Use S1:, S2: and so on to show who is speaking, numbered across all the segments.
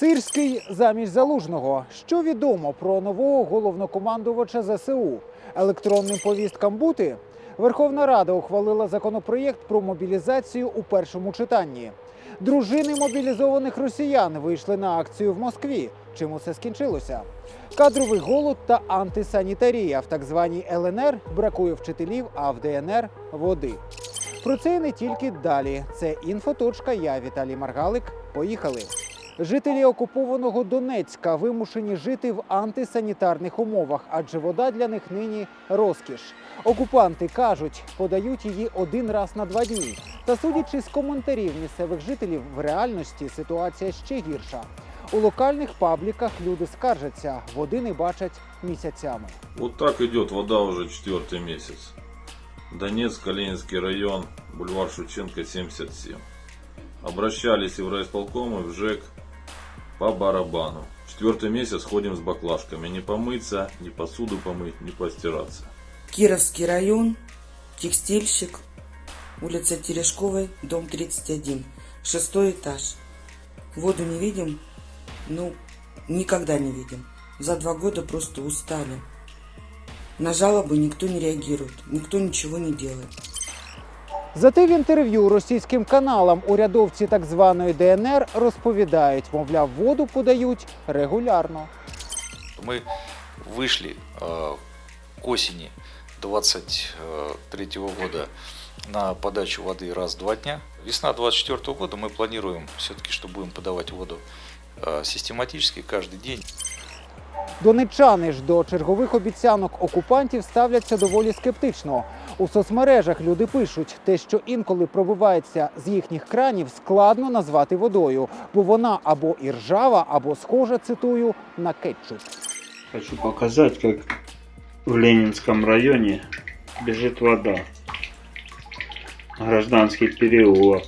S1: Сирський замість залужного. Що відомо про нового головнокомандувача ЗСУ? Електронним повісткам бути? Верховна Рада ухвалила законопроєкт про мобілізацію у першому читанні. Дружини мобілізованих росіян вийшли на акцію в Москві. Чим усе скінчилося? Кадровий голод та антисанітарія в так званій ЛНР бракує вчителів, а в ДНР води. Про це і не тільки далі. Це інфоточка. Я Віталій Маргалик. Поїхали. Жителі окупованого Донецька вимушені жити в антисанітарних умовах, адже вода для них нині розкіш. Окупанти кажуть, подають її один раз на два дні. Та судячи з коментарів місцевих жителів, в реальності ситуація ще гірша. У локальних пабліках люди скаржаться, води не бачать місяцями.
S2: Вот так идет вода уже четвертый месяц. Донецк, Калининский район, бульвар Шевченко, 77. Обращались и в райисполком, и в ЖЭК по барабану. Четвертый месяц ходим с баклажками. Не помыться, ни посуду помыть, ни постираться.
S3: Кировский район, текстильщик, улица Терешковой, дом 31, шестой этаж. Воду не видим, ну, никогда не видим. За два года просто устали. На жалобы никто не реагирует, никто ничего не делает.
S1: Зате в інтерв'ю російським каналам урядовці так званої ДНР розповідають, мовляв, воду подають регулярно.
S4: Мы вышли э, к осени 23 года на подачу воды раз в два дня. Весна 24 года мы планируем все-таки, что будем подавать воду э, систематически каждый день.
S1: Донеччани ж до чергових обіцянок окупантів ставляться доволі скептично. У соцмережах люди пишуть, те, що інколи пробивається з їхніх кранів, складно назвати водою, бо вона або іржава, або схожа, цитую, на кетчуп.
S5: Хочу показать, как в Ленинском районе бежит вода. Гражданский переулок.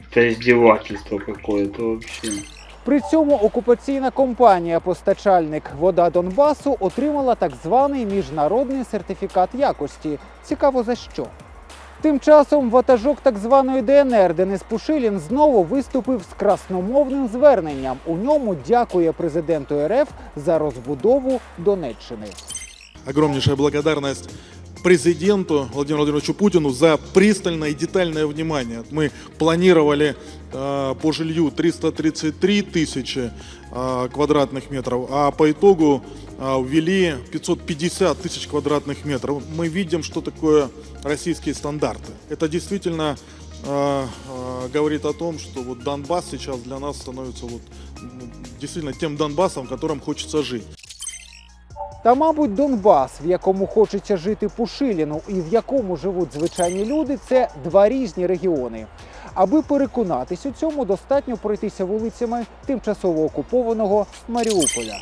S5: Это издевательство какое-то вообще.
S1: При цьому окупаційна компанія постачальник Вода Донбасу отримала так званий міжнародний сертифікат якості. Цікаво за що. Тим часом ватажок так званої ДНР Денис Пушилін знову виступив з красномовним зверненням. У ньому дякує президенту РФ за розбудову Донеччини.
S6: огромнейшая благодарность президенту Владимиру Владимировичу Путину за пристальное и детальное внимание. Мы планировали э, по жилью 333 тысячи э, квадратных метров, а по итогу э, ввели 550 тысяч квадратных метров. Мы видим, что такое российские стандарты. Это действительно э, говорит о том, что вот Донбасс сейчас для нас становится вот, действительно тем Донбассом, в котором хочется жить.
S1: Та, мабуть, Донбас, в якому хочеться жити Пушиліну і в якому живуть звичайні люди, це два різні регіони. Аби переконатись у цьому, достатньо пройтися вулицями тимчасово окупованого Маріуполя.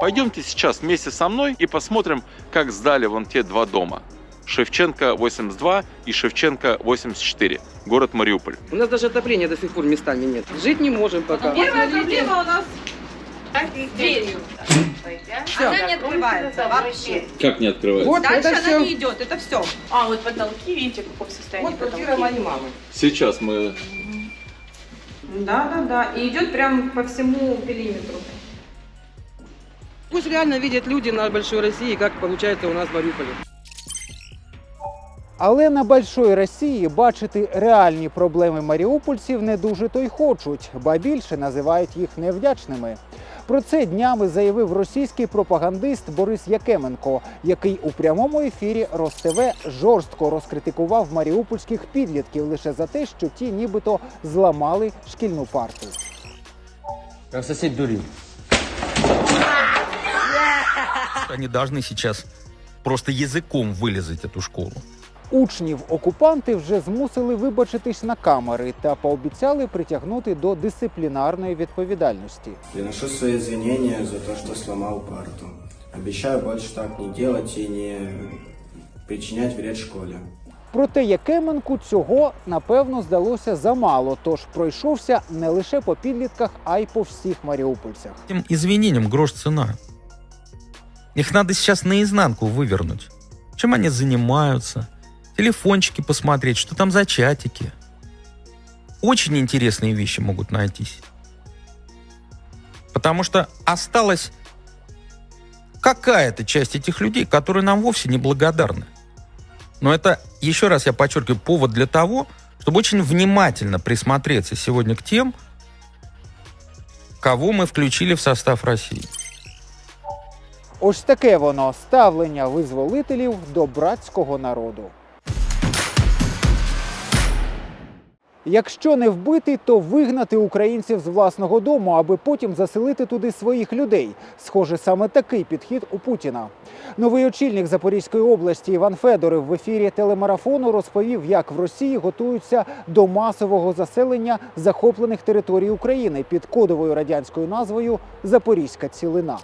S7: Пойдемте сейчас вместе со мной и посмотрим, как сдали вон те два дома. Шевченко 82 и Шевченко 84, город Мариуполь.
S8: У нас даже отопления до сих пор местами нет. Жить не можем пока.
S9: Первая проблема у нас с дверью. Она не открывается вообще.
S7: Как не открывается?
S8: Вот
S9: Дальше
S8: это
S9: она
S8: все.
S9: не идет, это все. А, вот потолки, видите, в каком состоянии
S8: Вот квартира моей мамы.
S7: Сейчас мы...
S9: Да, да, да. И идет прям по всему периметру.
S8: Пусть реально видят люди на Большой России, как получается у нас в Мариуполе.
S1: Але на Большой Росії бачити реальні проблеми маріупольців не дуже то й хочуть, ба більше називають їх невдячними. Про це днями заявив російський пропагандист Борис Якеменко, який у прямому ефірі РосТВ жорстко розкритикував маріупольських підлітків лише за те, що ті нібито зламали шкільну парту.
S10: Сосед дурил.
S11: Они должны сейчас просто языком вылезать эту школу.
S1: Учнів окупанти вже змусили вибачитись на камери та пообіцяли притягнути до дисциплінарної відповідальності.
S10: Приношу свои извинения за то, что сломал парту. Обещаю больше так не делать и не причинять вред школе.
S1: Проте Якеменку цього напевно здалося замало, тож пройшовся не лише по підлітках, а й по всіх маріупольцях.
S11: Этим извинениям грош цена. Их надо сейчас наизнанку вывернуть. Чем они занимаются? Телефончики посмотреть, что там за чатики. очень интересные вещи могут найтись. Потому что осталась какая-то часть этих людей, которые нам вовсе не благодарны. Но это, еще раз я подчеркиваю, повод для того, чтобы очень внимательно присмотреться сегодня к тем, кого мы включили в состав России.
S1: Ось таке воно ставлення визволителів до братського народу. Якщо не вбити, то вигнати українців з власного дому, аби потім заселити туди своїх людей. Схоже, саме такий підхід у Путіна. Новий очільник Запорізької області Іван Федоров в ефірі телемарафону розповів, як в Росії готуються до масового заселення захоплених територій України під кодовою радянською назвою Запорізька цілина.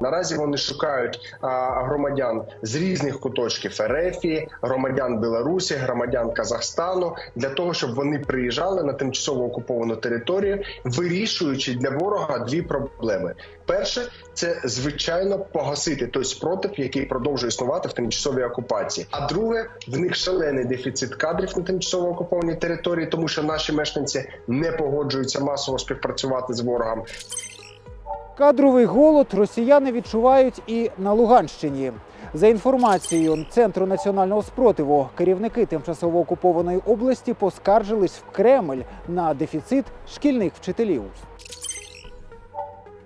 S12: Наразі вони шукають громадян з різних куточків Ерефії, громадян Білорусі, громадян Казахстану для того, щоб вони приїжджали на тимчасово окуповану територію, вирішуючи для ворога дві проблеми: перше це звичайно погасити той спротив, який продовжує існувати в тимчасовій окупації. А друге, в них шалений дефіцит кадрів на тимчасово окупованій території, тому що наші мешканці не погоджуються масово співпрацювати з ворогом.
S1: Кадровий голод росіяни відчувають і на Луганщині. За інформацією Центру національного спротиву, керівники тимчасово окупованої області поскаржились в Кремль на дефіцит шкільних вчителів.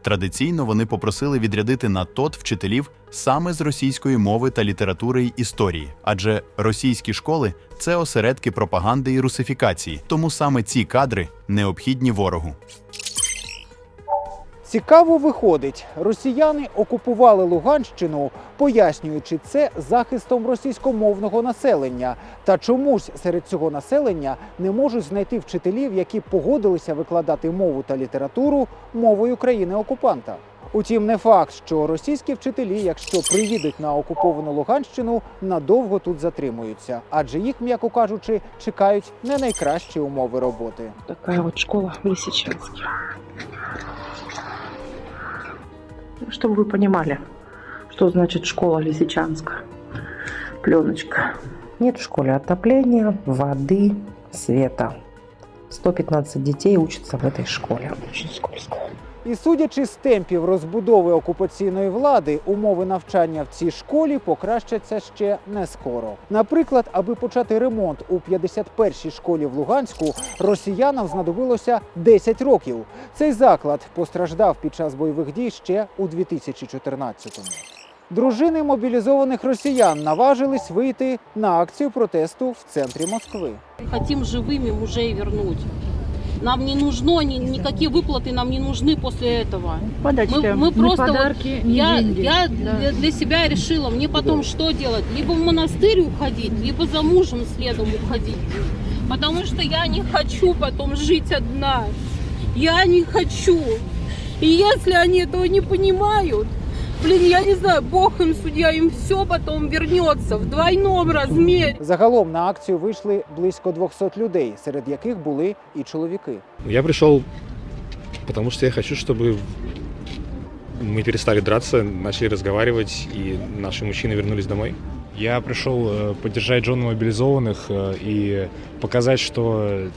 S13: Традиційно вони попросили відрядити на ТОТ вчителів саме з російської мови та літератури й історії, адже російські школи це осередки пропаганди і русифікації, тому саме ці кадри необхідні ворогу.
S1: Цікаво виходить, росіяни окупували Луганщину, пояснюючи це захистом російськомовного населення. Та чомусь серед цього населення не можуть знайти вчителів, які погодилися викладати мову та літературу мовою країни-окупанта. Утім, не факт, що російські вчителі, якщо приїдуть на окуповану Луганщину, надовго тут затримуються, адже їх, м'яко кажучи, чекають не найкращі умови роботи.
S14: Такая вот школа в Лисичанске Чтобы вы понимали, что значит школа Лисичанска. Пленочка. Нет в школе отопления, воды, света. 115 детей учатся в этой школе. Очень скользко.
S1: І судячи з темпів розбудови окупаційної влади, умови навчання в цій школі покращаться ще не скоро. Наприклад, аби почати ремонт у 51-й школі в Луганську, росіянам знадобилося 10 років. Цей заклад постраждав під час бойових дій ще у 2014-му. Дружини мобілізованих росіян наважились вийти на акцію протесту в центрі Москви.
S15: Хотим живыми мужей вернуть. Нам не нужно, ни, никакие выплаты нам не нужны после этого.
S14: Подачки,
S15: мы, мы
S14: ни
S15: просто
S14: подарки,
S15: вот,
S14: ни
S15: я,
S14: деньги.
S15: я
S14: Да.
S15: для, для себя решила, мне потом что делать? Либо в монастырь уходить, либо за мужем следом уходить. Потому что я не хочу потом жить одна. Я не хочу. И если они этого не понимают, блин, я не знаю, Бог им судья, им все потом вернется в двойном размере.
S1: Загалом на акцію вийшли близько 200 людей, серед яких були і чоловіки.
S16: Я пришел, потому что я хочу, чтобы мы перестали драться, начали разговаривать, и наши мужчины вернулись домой.
S17: Я пришел э, поддержать жены мобилизованных э, и показать, что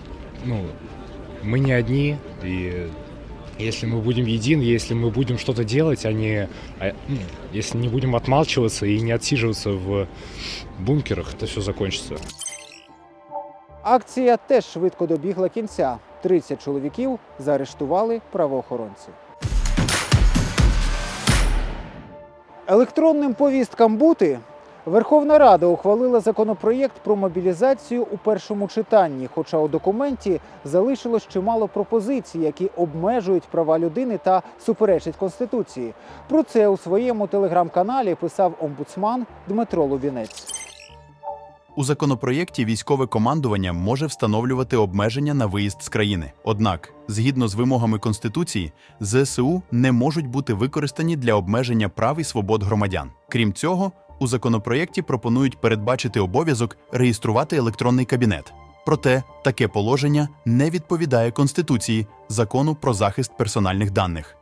S17: ну, мы не одни, и если мы будем едины, если мы будем что-то делать, а не а, ну, если не будем отмалчиваться и не отсиживаться в бункерах, это все закончится.
S1: Акція теж швидко добігла кінця. 30 чоловіків заарештували правоохоронці. Електронним повісткам бути Верховна Рада ухвалила законопроєкт про мобілізацію у першому читанні. Хоча у документі залишилось чимало пропозицій, які обмежують права людини та суперечать конституції. Про це у своєму телеграм-каналі писав омбудсман Дмитро Лубінець.
S13: У законопроєкті військове командування може встановлювати обмеження на виїзд з країни. Однак, згідно з вимогами Конституції, ЗСУ не можуть бути використані для обмеження прав і свобод громадян. Крім цього, у законопроєкті пропонують передбачити обов'язок реєструвати електронний кабінет. Проте таке положення не відповідає Конституції, закону про захист персональних даних.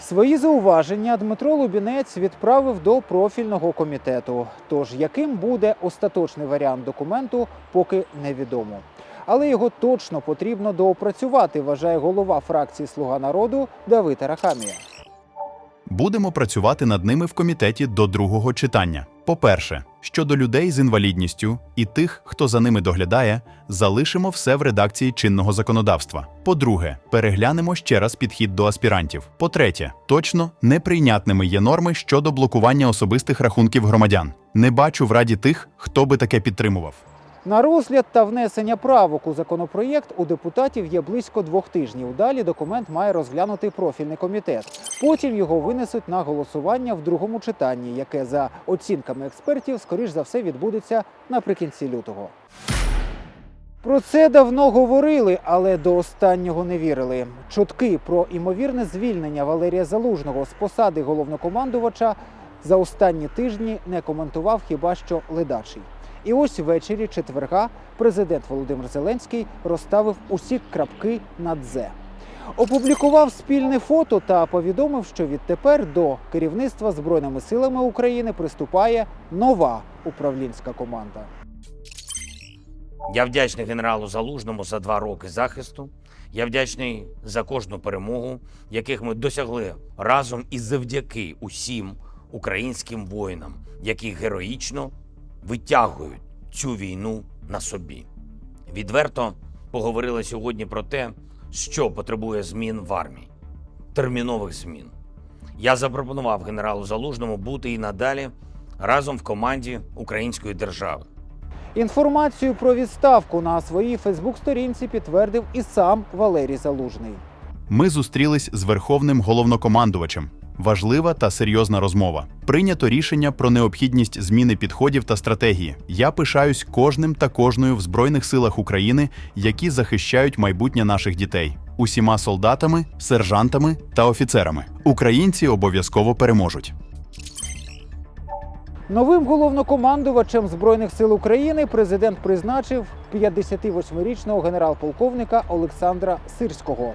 S1: Свої зауваження Дмитро Лубінець відправив до профільного комітету. Тож яким буде остаточний варіант документу, поки невідомо. але його точно потрібно доопрацювати, вважає голова фракції Слуга народу Давид Арахамія.
S13: Будемо працювати над ними в комітеті до другого читання. По-перше, щодо людей з інвалідністю і тих, хто за ними доглядає, залишимо все в редакції чинного законодавства. По-друге, переглянемо ще раз підхід до аспірантів. По-третє, точно неприйнятними є норми щодо блокування особистих рахунків громадян. Не бачу в раді тих, хто би таке підтримував.
S1: На розгляд та внесення правок у законопроєкт у депутатів є близько двох тижнів. Далі документ має розглянути профільний комітет. Потім його винесуть на голосування в другому читанні, яке за оцінками експертів, скоріш за все, відбудеться наприкінці лютого. Про це давно говорили, але до останнього не вірили. Чутки про імовірне звільнення Валерія Залужного з посади головнокомандувача за останні тижні не коментував хіба що ледачий. І ось ввечері четверга президент Володимир Зеленський розставив усі крапки на «дзе». Опублікував спільне фото та повідомив, що відтепер до керівництва Збройними силами України приступає нова управлінська команда.
S18: Я вдячний генералу Залужному за два роки захисту. Я вдячний за кожну перемогу, яких ми досягли разом і завдяки усім українським воїнам, які героїчно витягують цю війну на собі. Відверто поговорили сьогодні про те, що потребує змін в армії, термінових змін. Я запропонував генералу Залужному бути і надалі разом в команді української держави.
S1: Інформацію про відставку на своїй Фейсбук-сторінці підтвердив і сам Валерій Залужний.
S13: Ми зустрілись з верховним головнокомандувачем. Важлива та серйозна розмова. Прийнято рішення про необхідність зміни підходів та стратегії. Я пишаюсь кожним та кожною в Збройних силах України, які захищають майбутнє наших дітей, усіма солдатами, сержантами та офіцерами. Українці обов'язково переможуть.
S1: Новим головнокомандувачем Збройних сил України президент призначив 58-річного генерал-полковника Олександра Сирського.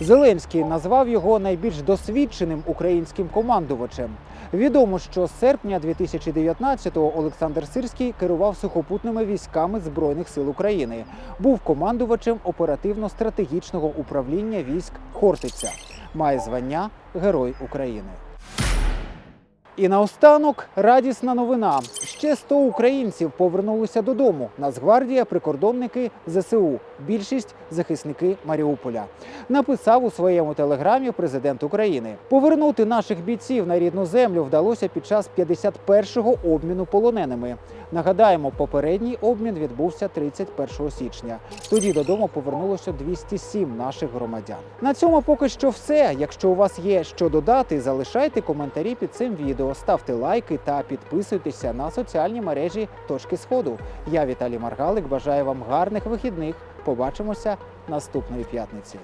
S1: Зеленський назвав його найбільш досвідченим українським командувачем. Відомо, що з серпня 2019-го Олександр Сирський керував сухопутними військами Збройних сил України. Був командувачем оперативно-стратегічного управління військ Хортиця. Має звання Герой України. І наостанок радісна новина. Ще 100 українців повернулися додому. Нацгвардія, прикордонники, ЗСУ. Більшість захисники Маріуполя. Написав у своєму телеграмі президент України. Повернути наших бійців на рідну землю вдалося під час 51-го обміну полоненими. Нагадаємо, попередній обмін відбувся 31 січня. Тоді додому повернулося 207 наших громадян. На цьому поки що все. Якщо у вас є що додати, залишайте коментарі під цим відео, ставте лайки та підписуйтеся на соціальні мережі Точки Сходу. Я Віталій Маргалик. Бажаю вам гарних вихідних. Побачимося наступної п'ятниці.